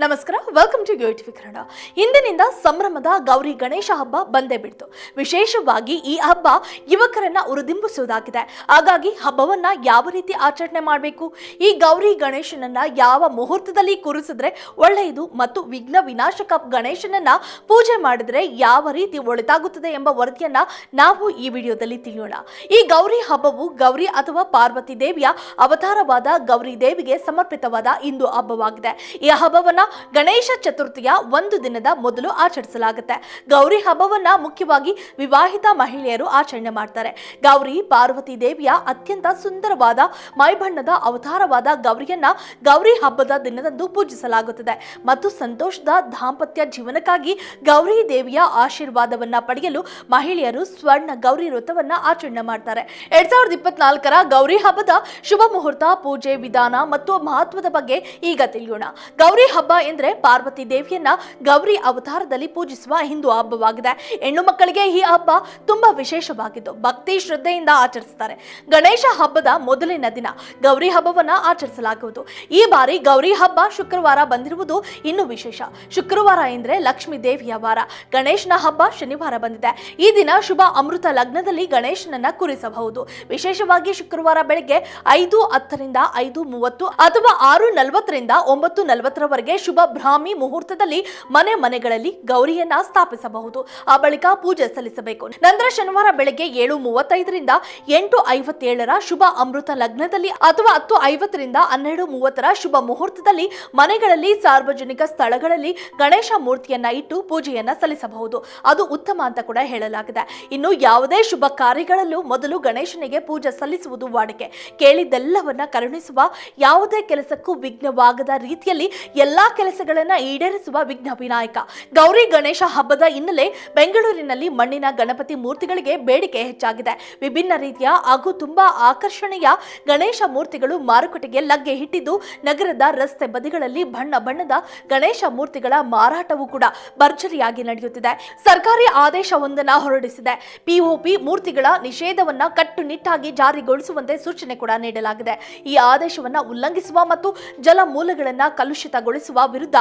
ನಮಸ್ಕಾರ welcome to TV Kannada ಇಂದಿನಿಂದ ಸಂಭ್ರಮದ ಗೌರಿ ಗಣೇಶ ಹಬ್ಬ ಬಂದೇ ಬಿಡ್ತು. ವಿಶೇಷವಾಗಿ ಈ ಹಬ್ಬ ಯುವಕರನ್ನ ಉರಿದಿಂಬಿಸುವುದಾಗಿದೆ. ಹಾಗಾಗಿ ಹಬ್ಬವನ್ನ ಯಾವ ರೀತಿ ಆಚರಣೆ ಮಾಡಬೇಕು? ಈ ಗೌರಿ ಗಣೇಶನನ್ನ ಯಾವ ಮುಹೂರ್ತದಲ್ಲಿ ಕೂರಿಸಿದ್ರೆ ಒಳ್ಳೆಯದು ಮತ್ತು ವಿಘ್ನ ವಿನಾಶಕ ಗಣೇಶನನ್ನ ಪೂಜೆ ಮಾಡಿದ್ರೆ ಯಾವ ರೀತಿ ಒಳಿತಾಗುತ್ತದೆ ಎಂಬ ವರದಿಯನ್ನ ನಾವು ಈ ವಿಡಿಯೋದಲ್ಲಿ ತಿಳಿಯೋಣ. ಈ ಗೌರಿ ಹಬ್ಬವು ಗೌರಿ ಅಥವಾ ಪಾರ್ವತಿ ದೇವಿಯ ಅವತಾರವಾದ ಗೌರಿ ದೇವಿಗೆ ಸಮರ್ಪಿತವಾದ ಇಂದು ಹಬ್ಬವಾಗಿದೆ. ಈ ಹಬ್ಬವನ್ನ ಗಣೇಶ ಚತುರ್ಥಿಯ ಒಂದು ದಿನದ ಮೊದಲು ಆಚರಿಸಲಾಗುತ್ತೆ. ಗೌರಿ ಹಬ್ಬವನ್ನ ಮುಖ್ಯವಾಗಿ ವಿವಾಹಿತ ಮಹಿಳೆಯರು ಆಚರಣೆ ಮಾಡ್ತಾರೆ. ಗೌರಿ ಪಾರ್ವತಿ ದೇವಿಯ ಅತ್ಯಂತ ಸುಂದರವಾದ ಮೈಬಣ್ಣದ ಅವತಾರವಾದ ಗೌರಿಯನ್ನ ಗೌರಿ ಹಬ್ಬದ ದಿನದಂದು ಪೂಜಿಸಲಾಗುತ್ತದೆ. ಮತ್ತು ಸಂತೋಷದ ದಾಂಪತ್ಯ ಜೀವನಕ್ಕಾಗಿ ಗೌರಿ ದೇವಿಯ ಆಶೀರ್ವಾದವನ್ನ ಪಡೆಯಲು ಮಹಿಳೆಯರು ಸ್ವರ್ಣ ಗೌರಿ ವ್ರತವನ್ನ ಆಚರಣೆ ಮಾಡ್ತಾರೆ. ಎರಡ್ ಸಾವಿರದ ಇಪ್ಪತ್ನಾಲ್ಕರ ಗೌರಿ ಹಬ್ಬದ ಶುಭ ಮುಹೂರ್ತ, ಪೂಜೆ ವಿಧಾನ ಮತ್ತು ಮಹತ್ವದ ಬಗ್ಗೆ ಈಗ ತಿಳಿಯೋಣ. ಗೌರಿ ಹಬ್ಬ ಎಂದ್ರೆ ಪಾರ್ವತಿ ದೇವಿಯನ್ನ ಗೌರಿ ಅವತಾರದಲ್ಲಿ ಪೂಜಿಸುವ ಹಿಂದೂ ಹಬ್ಬವಾಗಿದೆ. ಹೆಣ್ಣು ಮಕ್ಕಳಿಗೆ ಈ ಹಬ್ಬ ತುಂಬಾ ವಿಶೇಷವಾಗಿದ್ದು ಭಕ್ತಿ ಶ್ರದ್ಧೆಯಿಂದ ಆಚರಿಸ್ತಾರೆ. ಗಣೇಶ ಹಬ್ಬದ ಮೊದಲಿನ ದಿನ ಗೌರಿ ಹಬ್ಬವನ್ನ ಆಚರಿಸಲಾಗುವುದು. ಈ ಬಾರಿ ಗೌರಿ ಹಬ್ಬ ಶುಕ್ರವಾರ ಬಂದಿರುವುದು ಇನ್ನು ವಿಶೇಷ. ಶುಕ್ರವಾರ ಎಂದ್ರೆ ಲಕ್ಷ್ಮೀ ದೇವಿಯ ವಾರ. ಗಣೇಶನ ಹಬ್ಬ ಶನಿವಾರ ಬಂದಿದೆ. ಈ ದಿನ ಶುಭ ಅಮೃತ ಲಗ್ನದಲ್ಲಿ ಗಣೇಶನನ್ನ ಕುರಿಸಬಹುದು. ವಿಶೇಷವಾಗಿ ಶುಕ್ರವಾರ ಬೆಳಗ್ಗೆ ಐದು ಹತ್ತರಿಂದ ಐದು ಮೂವತ್ತು ಅಥವಾ ಆರು ನಲವತ್ತರಿಂದ ಒಂಬತ್ತು ನಲವತ್ತರವರೆಗೆ ಶುಭ ಬ್ರಾಹ್ಮಿ ಮುಹೂರ್ತದಲ್ಲಿ ಮನೆ ಮನೆಗಳಲ್ಲಿ ಗೌರಿಯನ್ನ ಸ್ಥಾಪಿಸಬಹುದು. ಆ ಬಳಿಕ ಪೂಜೆ ಸಲ್ಲಿಸಬೇಕು. ನಂತರ ಶನಿವಾರ ಬೆಳಗ್ಗೆ ಏಳು ಮೂವತ್ತೈದರಿಂದ ಎಂಟು ಐವತ್ತೇಳರ ಶುಭ ಅಮೃತ ಲಗ್ನದಲ್ಲಿ ಅಥವಾ ಹತ್ತು ಐವತ್ತರಿಂದ ಹನ್ನೆರಡು ಮೂವತ್ತರ ಶುಭ ಮುಹೂರ್ತದಲ್ಲಿ ಮನೆಗಳಲ್ಲಿ ಸಾರ್ವಜನಿಕ ಸ್ಥಳಗಳಲ್ಲಿ ಗಣೇಶ ಮೂರ್ತಿಯನ್ನ ಇಟ್ಟು ಪೂಜೆಯನ್ನ ಸಲ್ಲಿಸಬಹುದು. ಅದು ಉತ್ತಮ ಅಂತ ಕೂಡ ಹೇಳಲಾಗಿದೆ. ಇನ್ನು ಯಾವುದೇ ಶುಭ ಕಾರ್ಯಗಳಲ್ಲೂ ಮೊದಲು ಗಣೇಶನಿಗೆ ಪೂಜೆ ಸಲ್ಲಿಸುವುದು ವಾಡಿಕೆ. ಕೇಳಿದ್ದೆಲ್ಲವನ್ನ ಕರುಣಿಸುವ ಯಾವುದೇ ಕೆಲಸಕ್ಕೂ ವಿಘ್ನವಾಗದ ರೀತಿಯಲ್ಲಿ ಎಲ್ಲಾ ಕೆಲಸಗಳನ್ನ ಈಡೇರಿಸುವ ವಿಘ್ನ ವಿನಾಯಕ. ಗೌರಿ ಗಣೇಶ ಹಬ್ಬದ ಹಿನ್ನೆಲೆ ಬೆಂಗಳೂರಿನಲ್ಲಿ ಮಣ್ಣಿನ ಗಣಪತಿ ಮೂರ್ತಿಗಳಿಗೆ ಬೇಡಿಕೆ ಹೆಚ್ಚಾಗಿದೆ. ವಿಭಿನ್ನ ರೀತಿಯ ಹಾಗೂ ತುಂಬಾ ಆಕರ್ಷಣೀಯ ಗಣೇಶ ಮೂರ್ತಿಗಳು ಮಾರುಕಟ್ಟೆಗೆ ಲಗ್ಗೆ ಇಟ್ಟಿದ್ದು ನಗರದ ರಸ್ತೆ ಬದಿಗಳಲ್ಲಿ ಬಣ್ಣ ಬಣ್ಣದ ಗಣೇಶ ಮೂರ್ತಿಗಳ ಮಾರಾಟವೂ ಕೂಡ ಭರ್ಜರಿಯಾಗಿ ನಡೆಯುತ್ತಿದೆ. ಸರ್ಕಾರಿ ಆದೇಶವೊಂದನ್ನು ಹೊರಡಿಸಿದೆ. ಪಿಒಪಿ ಮೂರ್ತಿಗಳ ನಿಷೇಧವನ್ನ ಕಟ್ಟುನಿಟ್ಟಾಗಿ ಜಾರಿಗೊಳಿಸುವಂತೆ ಸೂಚನೆ ಕೂಡ ನೀಡಲಾಗಿದೆ. ಈ ಆದೇಶವನ್ನ ಉಲ್ಲಂಘಿಸುವ ಮತ್ತು ಜಲ ಮೂಲಗಳನ್ನ ಕಲುಷಿತಗೊಳಿಸುವ ವಿರುದ್ಧ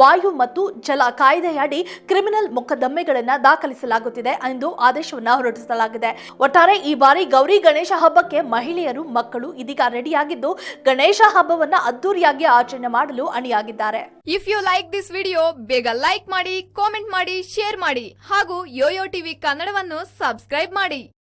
ವಾಯು ಮತ್ತು ಜಲ ಕಾಯ್ದೆಯಡಿ ಕ್ರಿಮಿನಲ್ ಮೊಕದ್ದಮೆಗಳನ್ನು ದಾಖಲಿಸಲಾಗುತ್ತಿದೆ ಎಂದು ಆದೇಶವನ್ನು ಹೊರಡಿಸಲಾಗಿದೆ. ಒಟ್ಟಾರೆ ಈ ಬಾರಿ ಗೌರಿ ಗಣೇಶ ಹಬ್ಬಕ್ಕೆ ಮಹಿಳೆಯರು, ಮಕ್ಕಳು ಇದೀಗ ರೆಡಿಯಾಗಿದ್ದು, ಗಣೇಶ ಹಬ್ಬವನ್ನ ಅದ್ದೂರಿಯಾಗಿ ಆಚರಣೆ ಮಾಡಲು ಅಣಿಯಾಗಿದ್ದಾರೆ. If you like this video ಬೇಗ ಲೈಕ್ ಮಾಡಿ ಕಾಮೆಂಟ್ ಮಾಡಿ ಶೇರ್ ಮಾಡಿ ಹಾಗೂ ಯೋಯೋ ಟಿವಿ ಕನ್ನಡವನ್ನು ಸಬ್ಸ್ಕ್ರೈಬ್ ಮಾಡಿ.